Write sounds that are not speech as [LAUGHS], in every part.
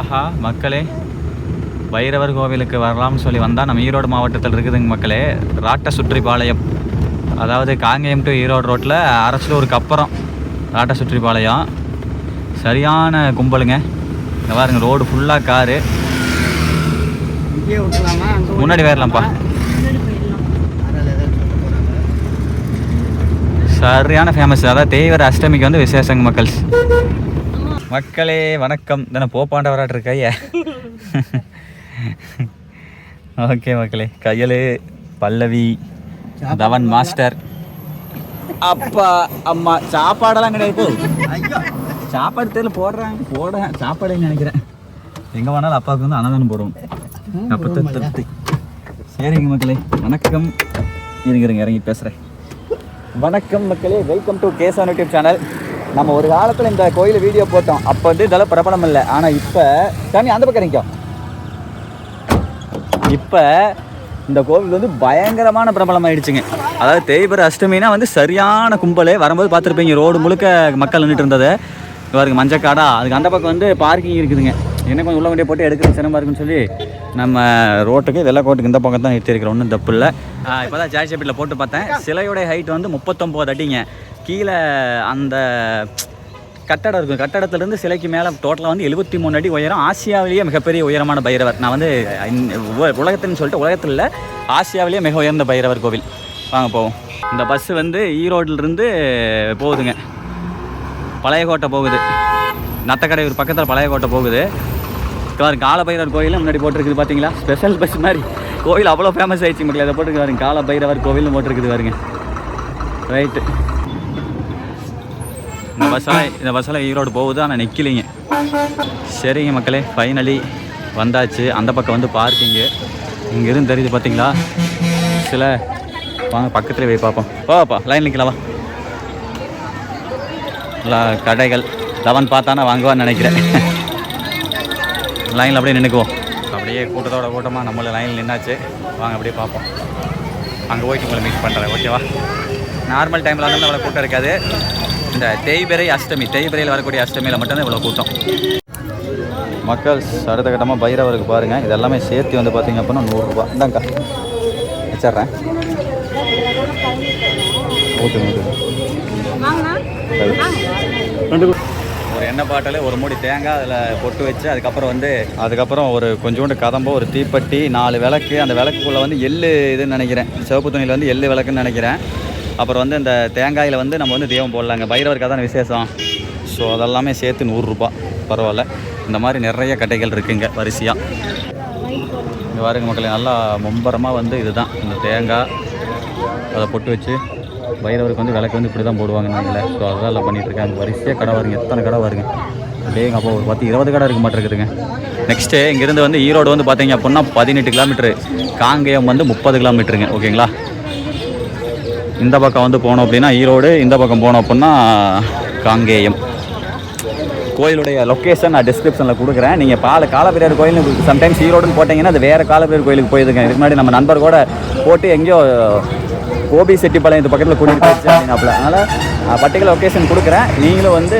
ஆஹா மக்களே பைரவர் கோவிலுக்கு வரலாம்னு சொல்லி வந்தால் நம்ம ஈரோடு மாவட்டத்தில் இருக்குதுங்க மக்களே. ராட்ட சுற்றிப்பாளையம். அதாவது காங்கேயம் டு ஈரோடு ரோட்டில் அரசூருக்கு அப்புறம் ராட்ட சுற்றிப்பாளையம். சரியான கும்பலுங்க. இங்க பாருங்க ரோடு ஃபுல்லாக காரு. முன்னாடி வரலாம்ப்பா சரியான ஃபேமஸ் அதாவது தேய்வர அஷ்டமிக்கு வந்து விசேஷங்க மக்கள். மக்களே வணக்கம். தானே போப்பாண்டவராட்டு இருக்கைய ஓகே மக்களே கையலு பல்லவி தவன் மாஸ்டர். அப்பா அம்மா சாப்பாடெல்லாம் கிடையாது சாப்பாடு தெரியல போடுறாங்க போடுறேன் சாப்பாடுன்னு நினைக்கிறேன். எங்கே வேணாலும் அப்பாவுக்கு வந்து அன்னதானம் போடுவோம். அப்போ திருப்தி. சரிங்க மக்களே வணக்கம். இருங்க இருங்க இறங்கி பேசுகிறேன் வணக்கம் மக்களே welcome to Keshavan YouTube channel நம்ம ஒரு காலத்தில் இந்த கோயில் வீடியோ போட்டோம். அப்போ வந்து இதெல்லாம் பிரபலம் இல்லை. ஆனால் இப்போ சாமி அந்த பக்கம் இறங்கிக்கோ இப்போ இந்த கோவில் வந்து பயங்கரமான பிரபலம் ஆயிடுச்சுங்க. அதாவது தேய்பிர அஷ்டமினா வந்து சரியான கும்பலே வரும்போது பார்த்துருப்பீங்க. ரோடு முழுக்க மக்கள் நின்றுட்டு இருந்தது. இவருக்கு மஞ்சக்காடா. அதுக்கு அந்த பக்கம் வந்து பார்க்கிங் இருக்குதுங்க. என்ன கொஞ்சம் உள்ள வண்டியை போட்டு எடுக்கிறது சிரமமாக இருக்குன்னு சொல்லி நம்ம ரோட்டுக்கு வெள்ளை கோட்டுக்கு இந்த பக்கம் தான் நிறுத்திருக்கிறோம் ஒன்றும் தப்பு இல்லை. இப்போ தான் ஜாய் போட்டு பார்த்தேன். சிலையுடைய ஹைட் வந்து முப்பத்தொம்போது அடிங்க. கீழே அந்த கட்டடம் இருக்கும். கட்டடத்துலேருந்து சிலைக்கு மேலே டோட்டலாக வந்து எழுபத்தி மூணு அடி உயரம். ஆசியாவிலேயே மிகப்பெரிய உயரமான பைரவர். நான் வந்து உலகத்துன்னு சொல்லிட்டு உலகத்தில் இல்லை ஆசியாவிலேயே மிக உயர்ந்த பைரவர் கோவில். வாங்க போவோம். இந்த பஸ்ஸு வந்து ஈரோட்டிலிருந்து போகுதுங்க. பழையகோட்டை போகுது. நத்தக்கடையூர் பக்கத்தில் பழையகோட்டை போகுது. பாருங்க கால பைரவர் கோயில் முன்னாடி போட்டிருக்குது பார்த்தீங்களா ஸ்பெஷல் பஸ் மாதிரி. கோயில் அவ்வளோ ஃபேமஸ் ஆயிடுச்சு. மக்கள் அதை போட்டுருக்கு பாருங்க. கால பைரவர் கோவில்னு போட்டிருக்குது பாருங்க. ரைட்டு இந்த பஸ்ஸெல்லாம் இந்த பஸ்ஸெல்லாம் ஈரோடு போகுது ஆனால் நிற்கலைங்க சரிங்க மக்களே ஃபைனலி வந்தாச்சு. அந்த பக்கம் வந்து பார்க்கிங்கு இங்கேருந்து தெரியுது பார்த்தீங்களா சில வாங்க பக்கத்துலேயே போய் பார்ப்போம். போப்பா லைன் நிற்கலாம் நல்லா கடைகள். லவன் பார்த்தானா வாங்குவான்னு நினைக்கிறேன். லைனில் அப்படியே நின்றுக்குவோம் அப்படியே கூட்டத்தோட கூட்டமாக நம்மள லைனில் நின்னாச்சு. வாங்க அப்படியே பார்ப்போம். அங்கே போயிட்டு உங்களை மீட் பண்ணுறேன் ஓகேவா நார்மல் டைமில் வந்து அவ்வளோ கூட்டம் இருக்காது. இந்த தேய்பிரை அஷ்டமி தேய்பிரையில் வரக்கூடிய அஷ்டமியில் மட்டும்தான் இவ்வளோ கூட்டம். மக்கள் அடுத்த கட்டமாக பைரவருக்கு பாருங்கள் இதெல்லாமே சேர்த்து வந்து பார்த்தீங்க அப்படின்னா நூறுரூபா. இந்தாங்க்கா வச்சிட்றேன். ஓகே ஓகே ஒரு எண்ணெய் பாட்டில் ஒரு மூடி தேங்காய் அதில் பொட்டு வச்சு அதுக்கப்புறம் வந்து அதுக்கப்புறம் ஒரு கொஞ்சோண்டு கதம்போ ஒரு தீப்பெட்டி நாலு விளக்கு. அந்த விளக்குக்குள்ளே வந்து எள்ளு இதுன்னு நினைக்கிறேன். சிவப்பு துணியில் வந்து எள்ளு விளக்குன்னு நினைக்கிறேன். அப்புறம் வந்து இந்த தேங்காயில் வந்து நம்ம வந்து தெய்வம் போடலாங்க. பைரவருக்கு தான் விசேஷம். ஸோ அதெல்லாமே சேர்த்து நூறுரூபா. பரவாயில்ல. இந்த மாதிரி நிறைய கடைகள் இருக்குங்க வரிசையாக இங்கே பாருங்க மக்களே நல்லா மும்பரமாக வந்து இதுதான். இந்த தேங்காய் அதை பொட்டு வச்சு பைரவருக்கு வந்து விளக்கு வந்து இப்படி தான் போடுவாங்கன்னு நாங்களே. ஸோ அதெல்லாம் எல்லாம் பண்ணிட்டு வரிசையாக கடை வருங்க எத்தனை கடை வருங்க அப்படியே எங்கள் ஒரு பத்து இருபது கடை இருக்க மாட்டேருக்குதுங்க நெக்ஸ்ட்டு இங்கேருந்து வந்து ஈரோடு வந்து பார்த்தீங்க அப்படின்னா பதினெட்டு கிலோமீட்ரு காங்கேயம் வந்து முப்பது கிலோமீட்டருங்க ஓகேங்களா? இந்த பக்கம் வந்து போனோம் அப்படின்னா ஈரோடு இந்த பக்கம் போனோம் அப்படின்னா காங்கேயம். கோயிலுடைய லொக்கேஷன் நான் டிஸ்கிரிப்ஷனில் கொடுக்குறேன். நீங்கள் பால காலப்பிரியர் கோயில் சம்டைம்ஸ் ஈரோடுன்னு போட்டிங்கன்னா அது வேறு காலப்பிரியர் கோயிலுக்கு போயிருக்கேன். இதுக்கு முன்னாடி நம்ம நண்பர் கூட போட்டு எங்கேயோ கோபி செட்டிப்பாளையம் இந்த பக்கத்தில் கூட்டிகிட்டு போயிடுச்சு அப்படின்னாப்புல. அதனால் பர்டிகுலர் லொக்கேஷன் கொடுக்குறேன். நீங்களும் வந்து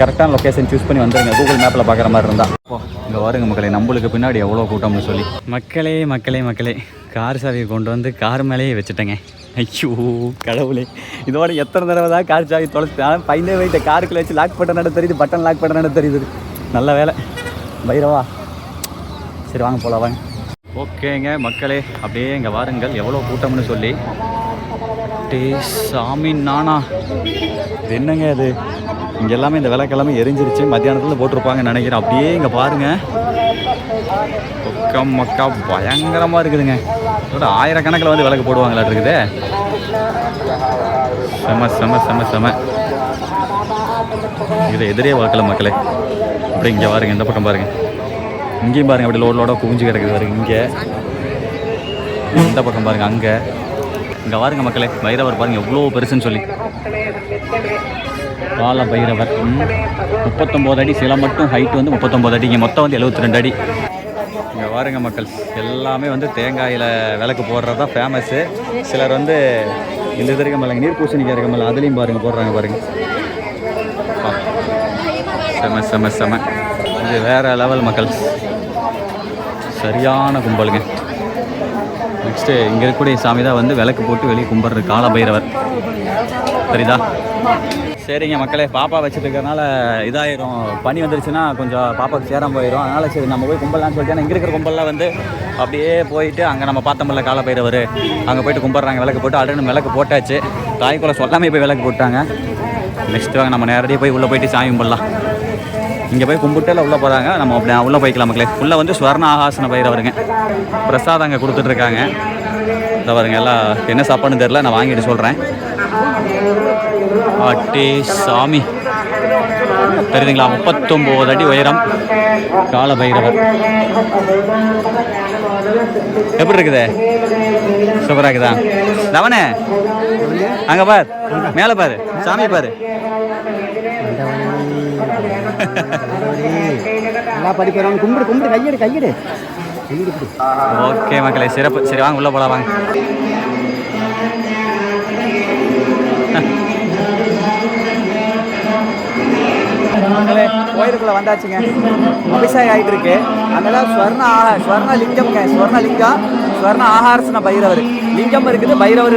கரெக்டான லொக்கேஷன் சூஸ் பண்ணி வந்துருங்க. கூகுள் மேப்பில் பார்க்குற மாதிரி இருந்தால் இங்கே வருங்க மக்களே. நம்மளுக்கு பின்னாடி எவ்வளோ கூட்டம்னு சொல்லி. மக்களே மக்களே மக்களே. கார் சாவியை கொண்டு வந்து கார் மேலேயே வச்சுட்டேங்க. ஐயோ கடவுளே. இதோட எத்தனை தடவை தான் கார் சாவி தொலைச்சு பையனே வைத்த காருக்குள்ள வச்சு லாக் பட்டன் நட தெரியுது பட்டன் லாக் பட்டன் நட தெரியுது. நல்ல வேலை. பைரவா. சரி வாங்க போகலாம் வாங்க. ஓகேங்க மக்களே அப்படியே இங்கே வாருங்கள். எவ்வளோ கூட்டம்னு சொல்லி. டே சாமி நானா? என்னங்க அது? இங்கே எல்லாமே இந்த விளக்கெல்லாமே எரிஞ்சிருச்சு. மத்தியானத்தில் போட்டிருப்பாங்கன்னு நினைக்கிறேன். அப்படியே இங்கே பாருங்கள் பக்கம் மக்கா பயங்கரமாக இருக்குதுங்க. இதோட ஆயிரக்கணக்கில் வந்து விளக்கு போடுவாங்களா இருக்குது. செம செம செம செம. இதை எதிரே பார்க்கல மக்களே. அப்படி இங்கே பாருங்க இந்த பக்கம் பாருங்கள் இங்கேயும் பாருங்க அப்படி லோட் லோடாக குவிஞ்சு கிடக்குது பாருங்க இங்கே. இந்த பக்கம் பாருங்க அங்கே. இங்கே பாருங்க மக்களே வைரவர் பாருங்கள் எவ்வளோ பெருசுன்னு சொல்லி. கால பைரவர். முப்பத்தொம்போது அடி சில மட்டும் ஹைட் வந்து முப்பத்தொம்போது அடி. இங்கே மொத்தம் வந்து எழுபத்தி ரெண்டு அடி. இங்கே வாருங்க மக்கள். எல்லாமே வந்து தேங்காயில் விளக்கு போடுறது தான் ஃபேமஸ்ஸு சிலர் வந்து இந்த இது இருக்க மேலே நீர் பூசணிக்காய் இருக்க மேலே அதுலேயும் பாருங்கள் போடுறாங்க பாருங்கள் செம செம செம. இது வேற லெவல் மக்கள். சரியான கும்பலுங்க. நெக்ஸ்ட்டு இங்கே இருக்கக்கூடிய சாமி தான் வந்து விளக்கு போட்டு வெளியே கும்பிட்றது காலபைரவர். சரிதா சரிங்க மக்களே பாப்பா வச்சுருக்கறனால இதாயிரும். பனி வந்துருச்சுன்னா கொஞ்சம் பாப்பாவுக்கு சேரம் போயிடும் அதனால சரி நம்ம போய் கும்பலான்னு சொல்லிட்டு இங்கே இருக்கிற கும்பல்லாம் வந்து அப்படியே போயிட்டு அங்கே நம்ம பார்த்தோம்ல கால பைரவர். அங்கே போயிட்டு கும்பிட்றாங்க விளக்கு போட்டு ஆல்ரெடி விளக்கு போட்டாச்சு. தாய்க்குள்ள சொல்லாமே போய் விளக்கு போட்டாங்க. நெக்ஸ்ட் வாங்க நம்ம நேரடியாக போய் உள்ளே போயிட்டு சாமி கும்பிடலாம். இங்கே போய் கும்பிட்டுல உள்ளே போகிறாங்க நம்ம அப்படி உள்ளே போய்க்கலாம் மக்களே. உள்ளே வந்து ஸ்வர்ண ஆகாசன பயிரவருங்க பிரசாதம் அங்கே கொடுத்துட்ருக்காங்க இந்த பாருங்க எல்லாம் என்ன சாப்பாடுன்னு தெரில நான் வாங்கிட்டு சொல்கிறேன் அட்டே சாமி. தெரியுதுங்களா? முப்பத்தொம்போது அடி உயரம். கால பைரவர் எப்படி இருக்குது? சூப்பராக இருக்குதா? லவனே அங்கே பார். மேலே பாரு. சாமி பாரு. படிக்கிறோம் கும்பிடு கும்பிடு. கையெடு கையெடு. ஓகே மக்களே சிறப்பு. சரி வாங்க உள்ள போலாம் வாங்க. மக்களே கோயிலுக்குள்ளே வந்தாச்சுங்க. அபிஷேகம் ஆகிட்டு இருக்கு அதனால ஸ்வர்ண ஆஹா ஸ்வர்ண லிங்கம்ங்க ஸ்வர்ண லிங்கம் ஸ்வர்ண ஆகாரசன பைரவர். லிங்கம் இருக்குது பைரவர்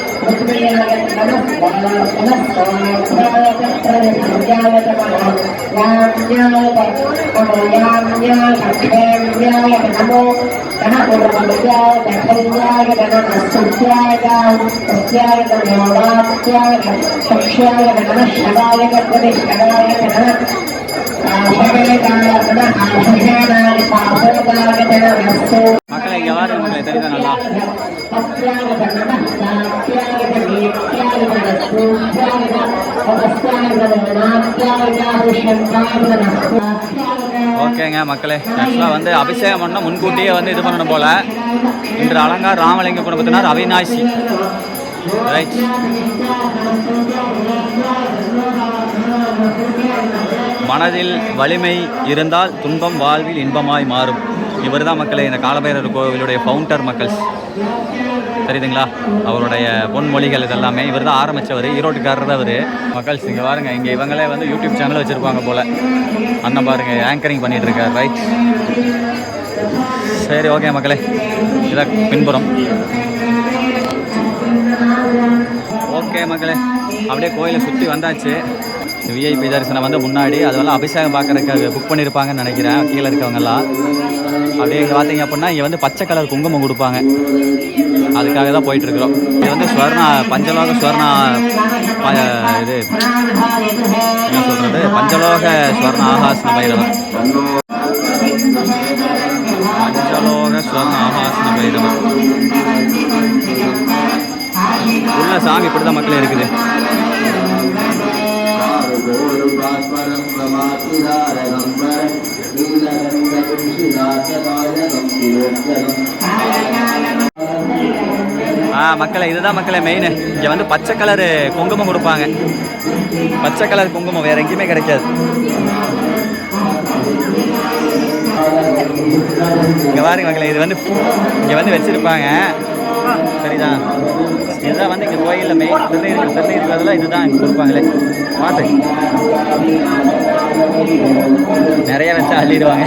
నమో ధన పూర్వముద్యాయ ధైర్యాయ ధనమస్తుత్యాయ తస్యాయ ధనోదాత్యాయ సక్ష్యాయ ధనశదాయ ప్రతిష్టదాయ ధన இங்கே வாருங்க தெரியுதா நல்லா ஓகேங்க மக்களே. ஆக்சுவலாக வந்து அபிஷேகம் பண்ணால் முன்கூட்டியே வந்து இது பண்ணணும் போல. இன்று அலங்கார் ராமலிங்க குடும்பத்தினர் அவிநாசி. ரைட் மனதில் வலிமை இருந்தால் துன்பம் வாழ்வில் இன்பமாய் மாறும். இவர் தான் மக்களை இந்த காலபைரவர் கோவிலுடைய ஃபவுண்டர் மக்கள். தெரியுதுங்களா? அவருடைய பொன்மொழிகள் இதெல்லாமே. இவர் தான் ஆரம்பித்தவர் ஈரோட்டுக்காரர் அவர். மக்கள்ஸ் இங்கே பாருங்க இங்கே இவங்களே வந்து யூடியூப் சேனல் வச்சுருப்பாங்க போல். அண்ணன் பாருங்கள் ஆங்கரிங் பண்ணிகிட்ருக்கார் ரைட் சரி ஓகே மக்களே. இதான் பின்புறம். ஓகே மக்களே. அப்படியே கோயிலை சுற்றி வந்தாச்சு. விஐபி தரிசனம் வந்து முன்னாடி அதெல்லாம் அபிஷேகம் பார்க்குறதுக்கு புக் பண்ணியிருப்பாங்கன்னு நினைக்கிறேன். கீழே இருக்கவங்கெல்லாம். அப்படியே இங்கே பார்த்தீங்க அப்படின்னா இங்கே வந்து பச்சை கலர் குங்குமம் கொடுப்பாங்க. அதுக்காக தான் போயிட்டு இருக்கிறோம் இது வந்து ஸ்வர்ணா பஞ்சலோக ஸ்வர்ணா இது என்ன சொல்கிறது பஞ்சலோக ஸ்வர்ண ஆகாசன பைரவர் பஞ்சலோக ஸ்வர்ண ஆகாசன பைரவர் உள்ள சாமி இப்படி தான் மக்களே இருக்குது. ஆ மக்களை இதுதான் மக்களை மெயின் இங்கே வந்து பச்சை கலரு குங்குமம் கொடுப்பாங்க. பச்சை கலர் குங்குமம் வேற எங்கேயுமே கிடைக்காது. இங்கே பாருங்க மக்களை இது வந்து இங்கே வந்து வச்சிருப்பாங்க. சரிதான். இதுதான் வந்து இங்கே கோயிலில் மெயின் திருநீர் திருநீர் இதுதான் இங்கே கொடுப்பாங்களே. பார்த்து நிறைய வச்சா அள்ளிடுவாங்க.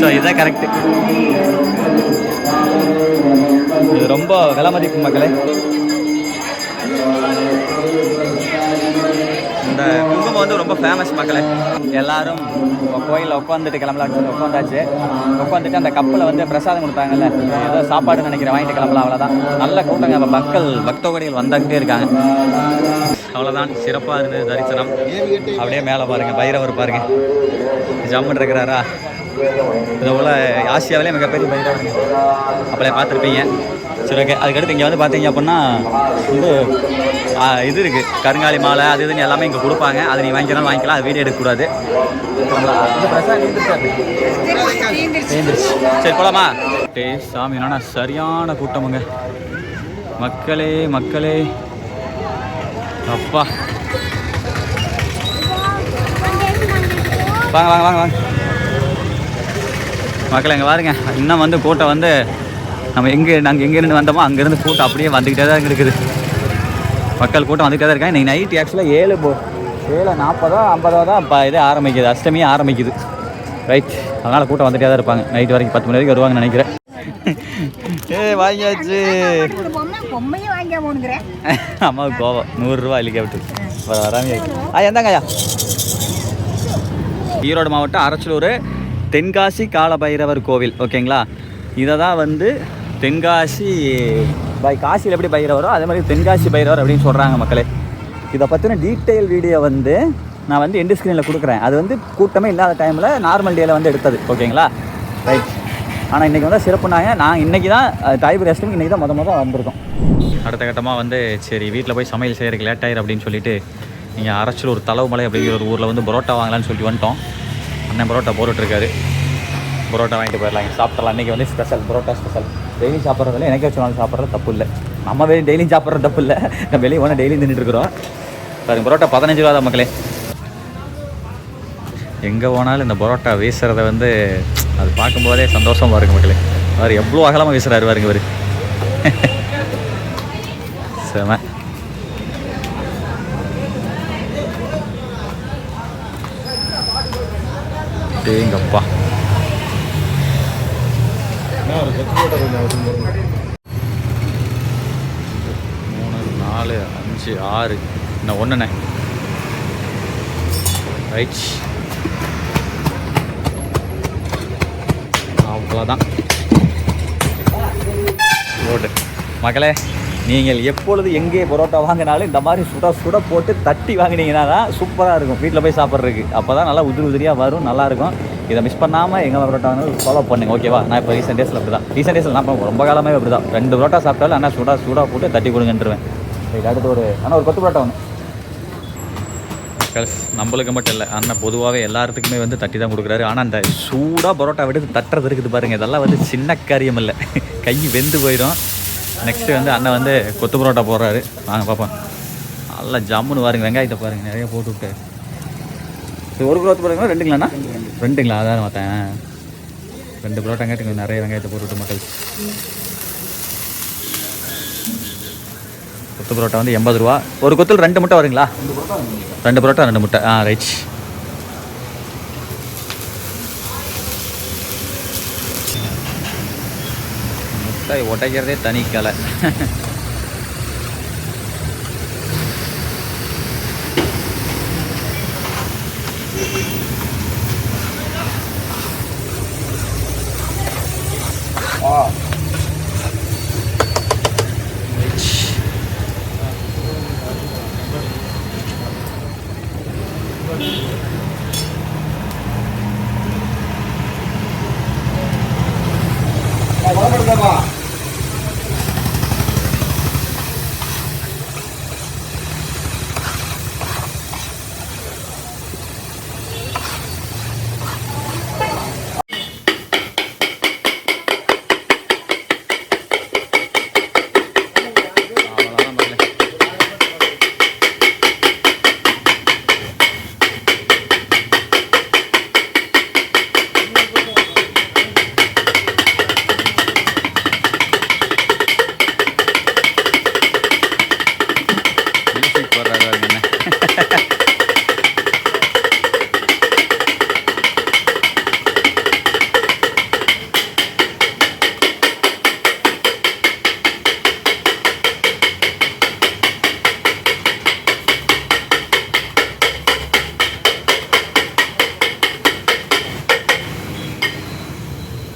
ஸோ இதுதான் கரெக்டு இது ரொம்ப விலை மதிப்பு மக்களே. இந்த குங்குமம் வந்து ரொம்ப ஃபேமஸ் மக்களே. எல்லாரும் கோயிலில் உட்காந்துட்டு கிளம்பலாம்னு சொல்லி உட்காந்தாச்சு உட்காந்துட்டு அந்த கப்பில் வந்து பிரசாதம் கொடுத்தாங்கல்ல. ஏதோ சாப்பாடு நினைக்கிறேன் வாங்கிட்டு கிளம்பலாம் அவ்வளோதான் நல்ல கூட்டங்க. அப்போ மக்கள் பக்தகோடிகள் வந்தாக்கிட்டே இருக்காங்க. அவ்வளோதான் சிறப்பாக இருந்தது தரிசனம். அப்படியே மேலே பாருங்கள் பைரவர் பாருங்க. ஜம்முன்னு இருக்கிறாரா? இதை போல் ஆசியாவிலே மிகப்பெரிய பைரவர். அப்படியே பார்த்துருப்பீங்க. சரி ஓகே. அதுக்கடுத்து இங்கே வந்து பார்த்தீங்க அப்படின்னா வந்து இது இருக்குது கருங்காலி மாலை அது இதுன்னு எல்லாமே இங்கே கொடுப்பாங்க. அதை நீ வாங்கிக்கலாம் வாங்கிக்கலாம். அது வீடியோ எடுக்கக்கூடாது. சரி போலாமா? டே சாமி என்னன்னா சரியான கூட்டமுங்க. மக்களே மக்களே. அப்பா. வாங்க வாங்க வாங்க வாங்க. மக்கள் எங்கே பாருங்க. இன்னும் வந்து கூட்டம் வந்து நம்ம எங்கே நாங்கள் எங்கேருந்து வந்தோமோ அங்கேருந்து கூட்டம் அப்படியே வந்துக்கிட்டே தான் இருக்குது. மக்கள் கூட்டம் வந்துக்கிட்டே தான் இருக்காங்க இன்றைக்கி நைட் ஆக்சுவலாக ஏழு போ ஏழு நாற்பதோ ஐம்பதோ தான் இப்போ இது ஆரம்பிக்குது. அஷ்டமியே ஆரம்பிக்குது. ரைட் அதனால் கூட்டம் வந்துகிட்டே தான் இருப்பாங்க. நைட் வரைக்கும் பத்து மணி வரைக்கும் வருவாங்கன்னு நினைக்கிறேன். ஏ வாங்கியாச்சு. அம்மாவுக்கு கோவம். நூறுரூவா அள்ளிக்க விட்டு. வர வராமே ஆ எந்தாங்க ஐயா. ஈரோடு மாவட்டம் அரச்சலூர் தென்காசி காலபைரவர் கோவில். ஓகேங்களா இதை தான் வந்து தென்காசி பை காசியில் எப்படி பைரவரோ அதே மாதிரி தென்காசி பைரவர் அப்படின்னு சொல்கிறாங்க மக்களே. இதை பற்றின டீட்டெயில் வீடியோ வந்து நான் வந்து எண்டு ஸ்க்ரீனில் கொடுக்குறேன். அது வந்து கூட்டமே இல்லாத டைமில் நார்மல் டேயில் வந்து எடுத்தது. ஓகேங்களா? ரைட் ஆனால் இன்றைக்கி வந்து சிறப்புனாங்க. நான் இன்றைக்கி தான் தாய்புரி அஷ்டமி இன்றைக்கி தான் மொதல் மொதல் வந்திருக்கோம். அடுத்த கட்டமாக வந்து சரி வீட்டில் போய் சமையல் செய்கிறதுக்கு லேட் ஆயிரு அப்படின்னு சொல்லிட்டு நீங்கள் அரச்சலூர் தலவுமலை அப்படிங்கிற ஒரு ஊரில் வந்து பரோட்டா வாங்கலாம்னு சொல்லிட்டு வந்துட்டோம். அண்ணன் பரோட்டா போட்டுட்ருக்காரு பரோட்டா வாங்கிட்டு போயிடலாம். இங்கே சாப்பிட்றலாம் இன்றைக்கி வந்து ஸ்பெஷல் பரோட்டா ஸ்பெஷல் டெய்லி சாப்பிட்றதுல எனக்கே சொன்னாலும் சாப்பிட்றது தப்பு இல்லை. நம்ம வெளியே டெய்லியும் சாப்பிட்றது தப்பு இல்லை. நம்ம வெளியே ஒன்று டெய்லியும் தின்னுட்டுருக்குறோம் பாருங்க பரோட்டா பதினஞ்சு ரூபா தான் மக்களே. எங்கே போனாலும் இந்த பரோட்டா வீசுறத வந்து அது பார்க்கும்போதே சந்தோஷமா பாருங்க மக்களே. அவர் எவ்வளோ அகலமாக வீசுறாரு பாருங்க இவர். [LAUGHS] செம. டேங்கப்பா மூணு நாலு அஞ்சு ஆறு. இன்னும் ஒன்றுண்ணே. ரைட் அவ்வளோதான். ரோடு. மகளே நீங்கள் எப்பொழுது எங்கே பரோட்டா வாங்கினாலும் இந்த மாதிரி சுட சுட போட்டு தட்டி வாங்கினீங்கன்னா தான் சூப்பராக இருக்கும். வீட்டில் போய் சாப்பிட்றதுக்கு. அப்போ தான் நல்லா உதிரி உதிரியாக வரும் நல்லாயிருக்கும் இதை மிஸ் பண்ணாமல் எங்கள் பரோட்டான்னு ஃபாலோ பண்ணுங்க ஓகேவா நான் இப்போ ரீசெண்ட் டேஸில் அப்படி தான் ரீசெண்ட் டேஸில் நான் ரொம்ப காலமே அப்படி தான் ரெண்டு பரோட்டா சாப்பிட்டாலும் ஆனால் சூடாக சூடாக போட்டு தட்டி கொடுங்கன்றுவேன். ரைட் அடுத்து ஒரு ஆனால் ஒரு கொத்து பரோட்டா ஒன்று கல்ஸ் நம்மளுக்கு மட்டும் இல்லை அண்ணன் பொதுவாகவே எல்லாத்துக்குமே வந்து தட்டி தான் கொடுக்குறாரு. ஆனால் அந்த சூடாக பரோட்டா விட்டு தட்டுறது இருக்குது பாருங்கள் இதெல்லாம் வந்து சின்ன காரியம் இல்லை. [LAUGHS] கை வெந்து போயிடும். நெக்ஸ்ட்டு வந்து அண்ணன் வந்து கொத்து பரோட்டா போடுறாரு. வாங்க பார்ப்போம் நல்லா ஜம்முன்னு பாருங்க வெங்காயத்தை பாருங்கள் நிறைய போட்டு விட்டு. ஒரு கிலோ பாருங்களா ரெண்டுங்களாண்ணா? ரெண்டுங்களா? அதான் பார்த்தேன். ரெண்டு பரோட்டா கேட்டு நிறைய வெங்காயத்தை போட்டுவிட்டு மக்கள். கொத்து பரோட்டா வந்து எண்பது ரூபா. ஒரு கொத்தில் ரெண்டு முட்டை வருங்களா? ரெண்டு பரோட்டா ரெண்டு முட்டை. ஆ ரைட் முட்டை உடைக்கிறதே தனி கலை. [LAUGHS]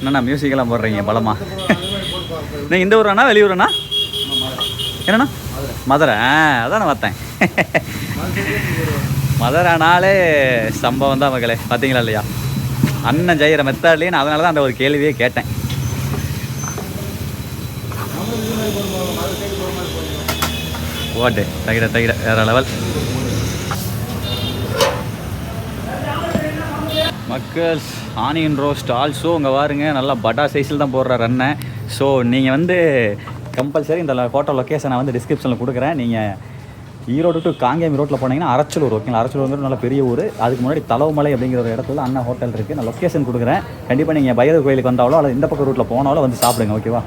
என்னண்ணா மியூசிக்கெல்லாம் போடுறீங்க பலமா? நீங்கள் இந்த ஊராண்ணா வெளியூராண்ணா? என்னண்ணா? மதுரை. அதான் நான் பார்த்தேன். மதுரைனாலே சம்பவம் தான் மக்களே பார்த்தீங்களா இல்லையா? அண்ணன் ஜெயிற மெத்தாட்லேயே நான் அதனால தான் அந்த ஒரு கேள்வியே கேட்டேன். ஓட்டு தகிட தகிட வேற லெவல் மக்கள் ஆனியன் ரோஸ்ட் ஆல்சோ இங்கே பாருங்க நல்லா பட்டா சைஸில் தான் போடுற ரன்னை ஸோ நீங்கள் வந்து கம்பல்சரி இந்த ஹோட்டல் லொக்கேஷனை வந்து டிஸ்கிரிப்ஷனில் கொடுக்குறேன். நீங்கள் ஈரோடு டு காங்கேயம் ரோட்டில் போனீங்கன்னா அரச்சலூர் ஓகேங்களா அரச்சலூர் வந்து நல்ல பெரிய ஊர். அதுக்கு முன்னாடி தலவுமலை அப்படிங்கிற ஒரு இடத்துல அண்ணா ஹோட்டல் இருக்குது நான் லொக்கேஷன் கொடுக்குறேன். கண்டிப்பாக நீங்கள் பைரவ கோயிலுக்கு வந்தாலோ அல்லது இந்த பக்கம் ரூட்டில் போனாலோ வந்து சாப்பிடுங்க ஓகேவா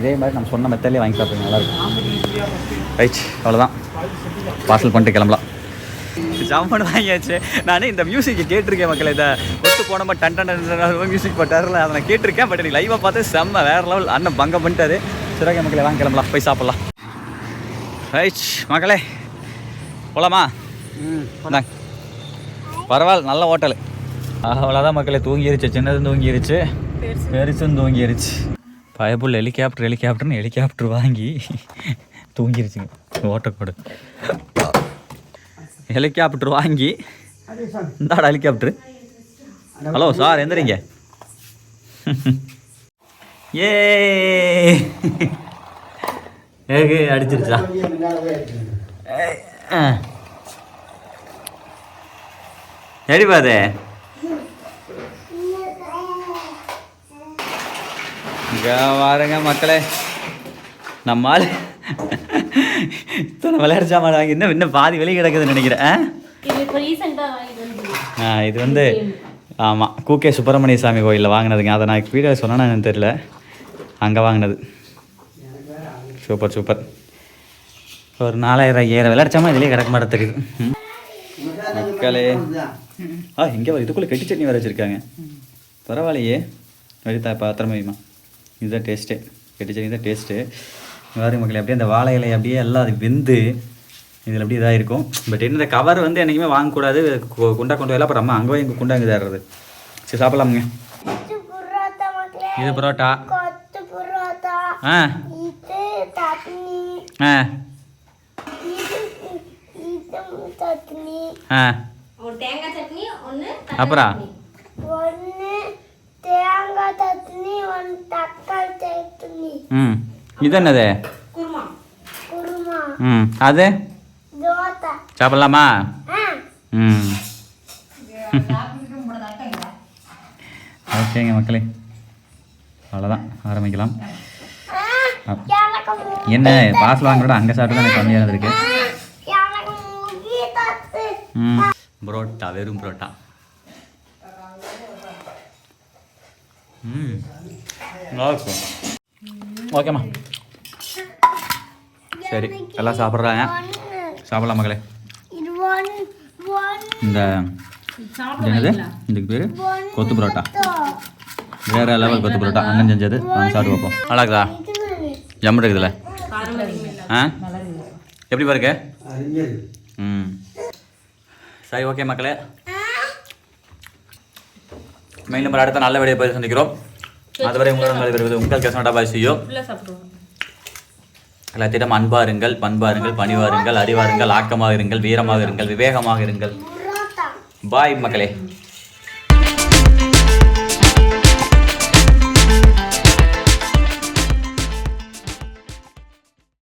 இதே மாதிரி நம்ம சொன்ன மெத்தட்லேயே வாங்கி சாப்பிடுங்க. நல்லாயிருக்கும் ரைட் அவ்வளோதான் பார்சல் பண்ணிட்டு கிளம்பலாம். ஜாமான் வாங்கியாச்சு. நான் இந்த மியூசிக் கேட்டிருக்கேன் மக்கள் இதை ஒத்து போனப்ப டன் டன் டன் மியூசிக் போட்டார்ல அதை நான் கேட்டிருக்கேன் பட் எனக்கு லைவாக பார்த்து செம்ம வேற லெவல் அண்ணன் பங்கம் பண்ணிட்டாரு. சரி ஓகே மக்களே வாங்க கிளம்பலாம். போய் சாப்பிட்லாம். ரைட் மக்களே போலாமா? இந்தாங்க பரவாயில்ல நல்ல ஹோட்டல் அவ்வளோதான் மக்களே தூங்கிருச்சு. சின்னதும் தூங்கிருச்சு. பெருசும் தூங்கிருச்சு. பயப்புள்ள ஹெலிகாப்டர் ஹெலிகாப்டர்னு ஹெலிகாப்டர் வாங்கி தூங்கிருச்சுங்க. ஓட்டக்கோடு. ஹெலிகாப்டர் வாங்கி இந்தாடா ஹெலிகாப்டர். ஹலோ சார் எந்திரிங்க. ஏ. ஏகு அடிச்சிருச்சா. எப்படி பாதே. இங்க பாருங்க மக்களே. நம்ம ஆளு. இத்தனை விளையாட்டு சாமான் வாங்கி இன்னும் இன்னும் பாதி வெளியே கிடக்குதுன்னு நினைக்கிறேன்? இது வந்து ஆமாம் கூகே சுப்பிரமணிய சாமி கோயிலில் வாங்கினதுங்க. அதை நான் வீடியோ சொன்னேன்னு தெரியல. அங்கே வாங்கினது. Super super. ஒரு நாலாயிரம் ஐயாயிரம் விளையாடிச்சாமா இதுலேயே கிடக்க மாட்டேன் தெரியுது. மக்களே. ஆ இங்கே இதுக்குள்ளே கெட்டி சட்னி வர வச்சுருக்காங்க. பரவாயில்லையே. எடுத்தா பாத்திரமா இதுதான் டேஸ்ட்டு கெட்டி சட்னி தான் டேஸ்ட்டு வேறு மக்களே அப்படியே அந்த வாழை இலை அப்படியே எல்லாம் அது வெந்து இதில் அப்படியே இதாக இருக்கும். பட் என்ன இந்த கவர் வந்து என்றைக்குமே வாங்கக்கூடாது. கு- குண்டா கொண்டு வரலாம் அப்புறம் அம்மா அங்கே இங்கே குண்டா இங்கே தர்றது சரி சாப்பிட்லாமுங்க. இது பரோட்டா. கொத்து புரோட்டா. ஆ. ஆ. ஆ. ஒரு தேங்காய் சட்னி ஒன்று அப்புறம்? ஒன்று தேங்காய் சட்னி ஒன்று தக்காளி சட்னி. ம். இது என்னது குருமா. குருமா. ம் அது? சாப்பிட்லாமா? ஆ. ம். [LAUGHS] ஓகேங்க மக்களே. அவ்வளோதான் ஆரம்பிக்கலாம். என்ன பார்சல் வாங்குறோட அங்கே சாப்பிட்டு தான் கம்மியாக ம். புரோட்டா வெறும் புரோட்டா. ம். நல்லா இருக்கும். ஓகேம்மா சரி எல்லாம் சாப்பிட்றாங்க. சாப்பிடலாம் மகளே இந்த என்னது? இதுக்கு பேர்? கொத்து புரோட்டா. வேற லெவல் கொத்து புரோட்டா. அண்ணன் செஞ்சது வாங்க சாப்பிட்டு பார்ப்போம். நல்லா இருக்குதா? ஜம்மு இருக்குதுல்ல? ஆ? எப்படி பாருங்க ம். சரி ஓகே மக்களே. மெயின் நம்பர் அடுத்த நல்ல வீடியோ போய் சந்திக்கிறோம். அதுவரை உங்களிடம் வருவது உங்கள் கேசனடா பாய் செய்யும். ஃபுல்லாக சாப்பிடுவோம். எல்லாத்திடம் அன்பாருங்கள் பண்பாருங்கள் பணிவாருங்கள் அறிவாருங்கள் ஆக்கமாக இருங்கள் வீரமாக இருங்கள் விவேகமாக இருங்கள் பாய் மக்களே.